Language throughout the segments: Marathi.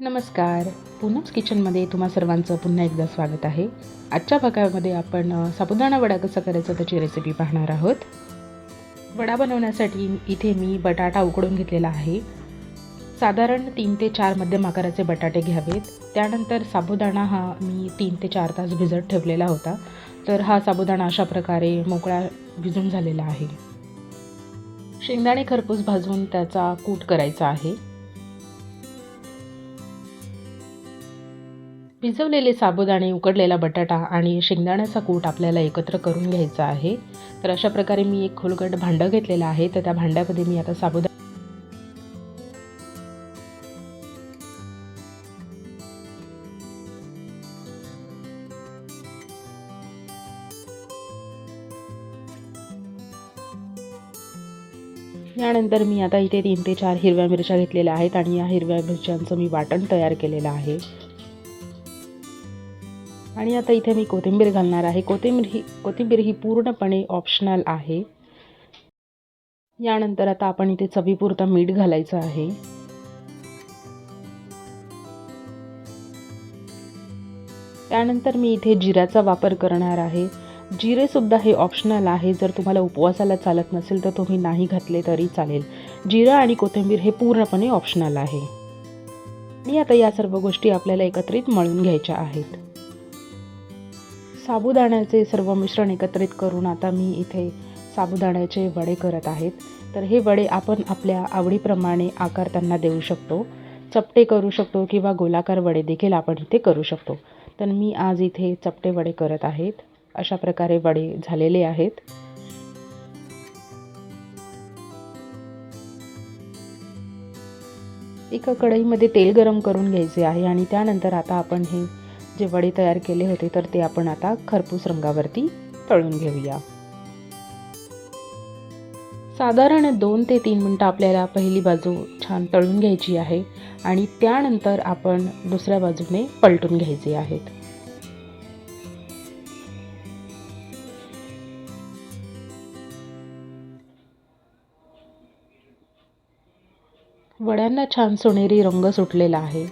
नमस्कार. पूनम्स किचनमध्ये तुम्हा सर्वांचं पुन्हा एकदा स्वागत आहे. आजच्या भागामध्ये आपण साबुदाणा वडा कसा करायचा त्याची रेसिपी पाहणार आहोत. वडा बनवण्यासाठी इथे मी बटाटा उकडून घेतलेला आहे. साधारण तीन ते चार मध्यम आकाराचे बटाटे घ्यावेत. त्यानंतर साबुदाणा हा मी तीन ते चार तास भिजत ठेवलेला होता. तर हा साबुदाणा अशा प्रकारे मोकळा भिजून झालेला आहे. शेंगदाणे खरपूस भाजून त्याचा कूट करायचा आहे. भिजवलेले साबुदाणे उकडलेला बटाटा आणि शेंगदाण्याचा कूट आपल्याला एकत्र करून घ्यायचा आहे. तर अशा प्रकारे मी एक खोलगट भांडं घेतलेलं आहे. तर त्या भांड्यामध्ये मी आता साबुदा यानंतर मी आता इथे तीन ते चार हिरव्या मिरच्या घेतलेल्या आहेत आणि या हिरव्या मिरच्यांचं मी वाटण तयार केलेलं आहे. आणि आता इथे मी कोथिंबीर घालणार आहे. कोथिंबीर ही कोथिंबीर ही पूर्णपणे ऑप्शनल आहे. यानंतर आता आपण इथे चवीपुरता मीठ घालायचं आहे. त्यानंतर मी इथे जिऱ्याचा वापर करणार आहे. जिरेसुद्धा हे ऑप्शनल आहे. जर तुम्हाला उपवासाला चालत नसेल तर तुम्ही नाही घातले तरी चालेल. जिरं आणि कोथिंबीर हे पूर्णपणे ऑप्शनल आहे. आणि आता या सर्व गोष्टी आपल्याला एकत्रित मळून घ्यायच्या आहेत. साबुदाण्याचे सर्व मिश्रण एकत्रित करून आता मी इथे साबुदाण्याचे वडे करत आहेत. तर हे वडे आपण आपल्या आवडीप्रमाणे आकार त्यांना देऊ शकतो. चपटे करू शकतो किंवा गोलाकार वडे देखील आपण इथे करू शकतो. तर मी आज इथे चपटे वडे करत आहेत. अशा प्रकारे वडे झालेले आहेत. एका कढईमध्ये तेल गरम करून घ्यायचे आहे आणि त्यानंतर आता आपण हे जे वडे तयार केले होते तर ते आपण आता खरपूस रंगावरती तळून घेऊया. साधारण दोन ते तीन मिनटं आपल्याला पहिली बाजू छान तळून घ्यायची आहे आणि त्यानंतर आपण दुसऱ्या बाजूने पलटून घ्यायचे आहेत. वड्यांना छान सोनेरी रंग सुटलेला आहे.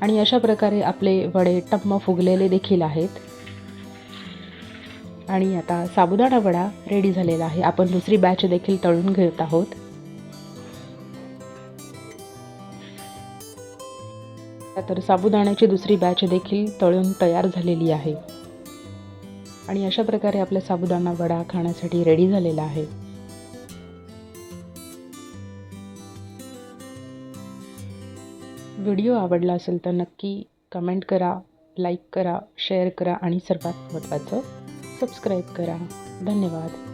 आणि अशा प्रकारे आपले वडे टम्म फुगलेले देखील आहेत. आणि आता साबुदाणा वडा रेडी झालेला आहे. आपण दुसरी बॅच देखील तळून घेत आहोत. तर साबुदाण्याची दुसरी बॅच देखील तळून तयार झालेली आहे. आणि अशा प्रकारे आपला साबुदाणा वडा खाण्यासाठी रेडी झालेला आहे. व्हिडिओ आवडला असेल तर नक्की कमेंट करा लाईक करा शेअर करा आणि सर्वात महत्त्वाचं सबस्क्राईब करा. धन्यवाद.